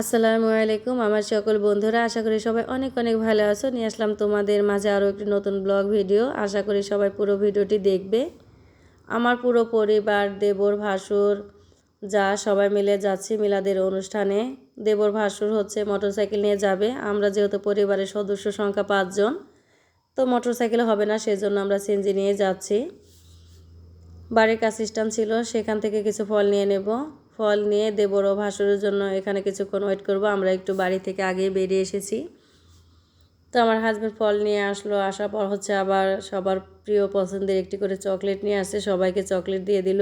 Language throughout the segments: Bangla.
আসসালামু আলাইকুম, আমার সকল বন্ধুরা, আশা করি সবাই অনেক অনেক ভালো আছো। নিয়ে আসলাম তোমাদের মাঝে আরও একটি নতুন ব্লগ ভিডিও। আশা করি সবাই পুরো ভিডিওটি দেখবে। আমার পুরো পরিবার, দেবর, ভাসুর, যা সবাই মিলে যাচ্ছি মিলাদের অনুষ্ঠানে। দেবর, ভাসুর হচ্ছে মোটরসাইকেল নিয়ে যাবে। আমরা যেহেতু পরিবারের সদস্য সংখ্যা পাঁচজন, তো মোটরসাইকেল হবে না, সেজন্য আমরা সিএনজি নিয়ে যাচ্ছি। বাড়ির কাজ সিস্টেম ছিল, সেখান থেকে কিছু ফল নিয়ে নেব। ফল নিয়ে দেবর ও ভাসুরের জন্য এখানে কিছুক্ষণ ওয়েট করব। আমরা একটু বাড়ি থেকে আগে বেরিয়ে এসেছি। তো আমার হাজব্যান্ড ফল নিয়ে আসলো, আসার পর হচ্ছে আবার সবার প্রিয় পছন্দের একটি করে চকলেট নিয়ে আসছে, সবাইকে চকলেট দিয়ে দিল।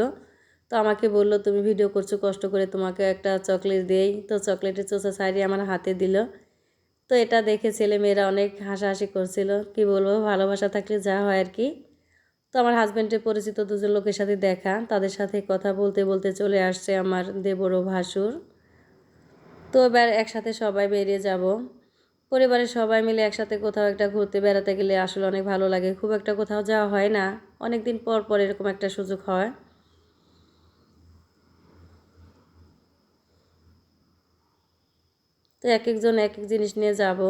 তো আমাকে বলল, তুমি ভিডিও করছ, কষ্ট করে তোমাকে একটা চকলেট দেই। তো চকলেটের চোষা সাইডে আমার হাতে দিল। তো এটা দেখে ছেলে মেয়েরা অনেক হাসাহাসি করছিল। কি বলব, ভালোবাসা থাকলে যা হয় আর কি। তো আমার হাজব্যান্ডের পরিচিত দুজন লোকের সাথে দেখা, তাদের সাথে কথা বলতে বলতে চলে আসছে আমার দেবর ও ভাসুর। তো এবার একসাথে সবাই বেরিয়ে যাব। পরিবারের সবাই মিলে একসাথে কোথাও একটা ঘুরতে বেড়াতে গেলে আসলে অনেক ভালো লাগে। খুব একটা কোথাও যাওয়া হয় না। অনেক দিন পর পর এরকম একটা সুযোগ হয়। তো এক একজন এক এক জিনিস নিয়ে যাব।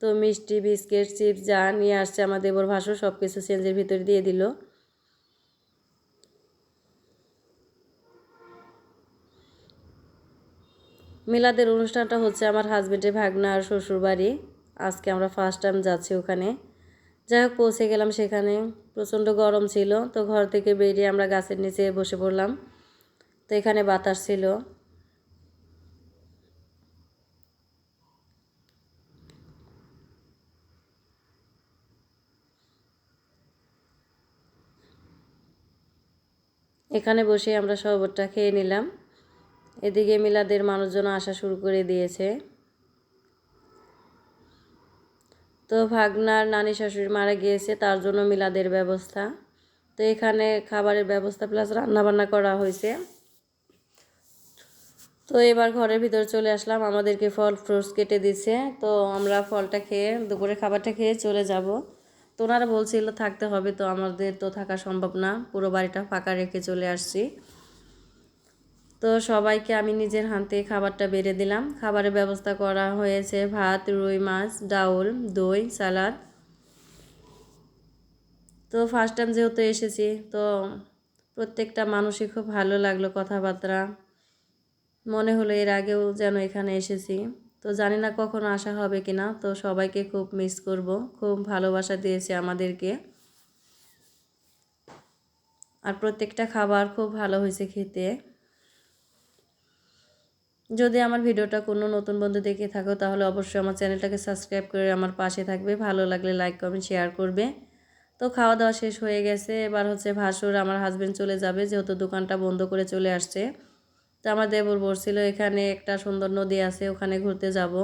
তো মিষ্টি, বিস্কিট, চিপস যা নিয়ে আসছে আমার দেবর ভাসু সব কিছু চেঞ্জের ভিতরে দিয়ে দিল। মিলাদের অনুষ্ঠানটা হচ্ছে আমার হাজব্যান্ডের ভাগনা আর শ্বশুর বাড়ি। আজকে আমরা ফার্স্ট টাইম যাচ্ছি ওখানে। যাই হোক, পৌঁছে গেলাম সেখানে। প্রচণ্ড গরম ছিল, তো ঘর থেকে বেরিয়ে আমরা গাছের নিচে বসে পড়লাম। তো এখানে বাতাস ছিল। এখানে বসে আমরা শরবতটা খেয়ে নিলাম। এদিকে মিলাদের মানুষজন আসা শুরু করে দিয়েছে। তো ভাগনার নানি শাশুড়ি মারা গিয়েছে, তার জন্য মিলাদের ব্যবস্থা। তো এখানে খাবারের ব্যবস্থা প্লাস রান্নাবান্না করা হয়েছে। তো এবার ঘরের ভিতরে চলে আসলাম। আমাদেরকে ফল ফ্রুটস কেটে দিছে তো আমরা ফলটা খেয়ে দুপুরে খাবারটা খেয়ে চলে যাব। তো ওনারা বলছিল, থাকতে হবে তো, আমাদের তো থাকা সম্ভব না। পুরো বাড়িটা ফাঁকা রেখে চলে আসছি। তো সবাইকে আমি নিজের হাতে খাবারটা বেড়ে দিলাম। খাবারের ব্যবস্থা করা হয়েছে, ভাত, রুই মাছ, ডাউল, দই, সালাদ। তো ফার্স্ট টাইম যেহেতু এসেছি, তো প্রত্যেকটা মানুষই খুব ভালো লাগল কথাবার্তা। মনে হলো এর আগেও যেন এখানে এসেছি। তো জানি না কখন আসা হবে কি না তো সবাইকে খুব মিস করব। খুব ভালোবাসা দিয়েছে আমাদেরকে। আর প্রত্যেকটা খাবার খুব ভালো হয়েছে খেতে। যদি আমার ভিডিওটা কোনো নতুন বন্ধু দেখে থাকো, তাহলে অবশ্যই আমার চ্যানেলটাকে সাবস্ক্রাইব করে আমার পাশে থাকবে। ভালো লাগলে লাইক কমেন্ট শেয়ার করবে। তো খাওয়া দাওয়া শেষ হয়ে গেছে। এবার হচ্ছে ভাসুর, আমার হাজব্যান্ড চলে যাবে, যেহেতু দোকানটা বন্ধ করে চলে আসছে। তো আমার দেবর বলছিল এখানে একটা সুন্দর নদী আছে, ওখানে ঘুরতে যাব।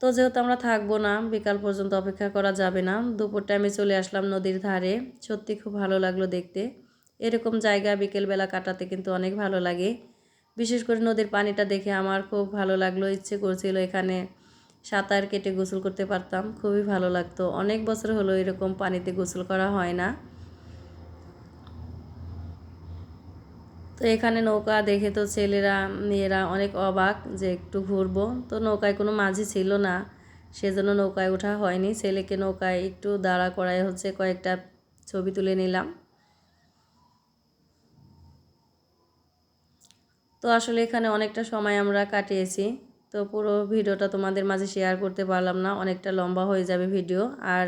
তো যেহেতু আমরা থাকব না, বিকাল পর্যন্ত অপেক্ষা করা যাবে না, দুপুর টাইমে চলে আসলাম নদীর ধারে। সত্যি খুব ভালো লাগল দেখতে। এরকম জায়গা বিকেলবেলা কাটাতে কিন্তু অনেক ভালো লাগে। বিশেষ করে নদীর পানিটা দেখে আমার খুব ভালো লাগল, ইচ্ছে করছিল এখানে সাঁতার কেটে গোসল করতে পারতাম, খুবই ভালো লাগতো। অনেক বছর হলো এরকম পানিতে গোসল করা হয় না। তো এখানে নৌকা দেখে তো ছেলেরা, মেয়েরা অনেক অবাক যে একটু ঘুরবো। তো নৌকায় কোনো মাঝি ছিল না, সেজন্য নৌকায় ওঠা হয়নি। ছেলেকে নৌকায় একটু দাঁড়া করায় হচ্ছে কয়েকটা ছবি তুলে নিলাম। তো আসলে এখানে অনেকটা সময় আমরা কাটিয়েছি। তো পুরো ভিডিওটা তোমাদের মাঝে শেয়ার করতে পারলাম না, অনেকটা লম্বা হয়ে যাবে ভিডিও আর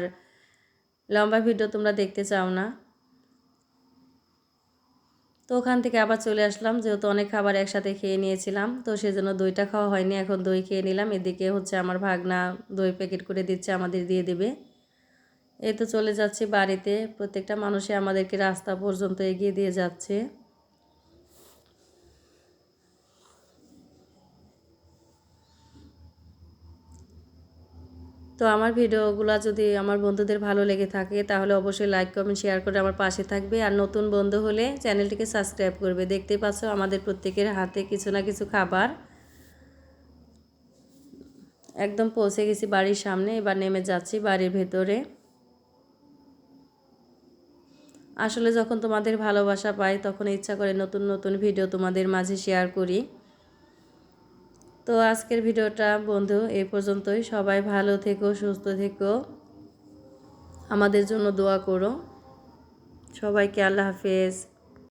লম্বা ভিডিও তোমরা দেখতে চাও না। তো ওখান থেকে আবার চলে আসলাম, যেহেতু অনেক খাবার একসাথে খেয়ে নিয়েছিলাম, তো সেজন্য দইটা খাওয়া হয়নি, এখন দই খেয়ে নিলাম। এদিকে হচ্ছে আমার ভাগনা দই প্যাকেট করে দিচ্ছে, আমাদের দিয়ে দেবে। এই তো চলে যাচ্ছি বাড়িতে, প্রত্যেকটা মানুষই আমাদেরকে রাস্তা পর্যন্ত এগিয়ে দিয়ে যাচ্ছে। তো আমার ভিডিওগুলো যদি আমার বন্ধুদের ভালো লেগে থাকে, তাহলে অবশ্যই লাইক কমেন্ট শেয়ার করে আমার পাশে থাকবে। আর নতুন বন্ধু হলে চ্যানেলটিকে সাবস্ক্রাইব করবে। দেখতেই পাচ্ছ আমাদের প্রত্যেকের হাতে কিছু না কিছু খাবার। একদম পৌঁছে গেছি বাড়ির সামনে, এবার নেমে যাচ্ছি বাড়ির ভেতরে। আসলে যখন তোমাদের ভালোবাসা পাই, তখন ইচ্ছা করে নতুন নতুন ভিডিও তোমাদের মাঝে শেয়ার করি। তো আজকের ভিডিওটা বন্ধু এই পর্যন্তই। সবাই ভালো থেকো, সুস্থ থেকো। আমাদের জন্য দোয়া করো। সবাইকে আল্লাহ হাফেজ।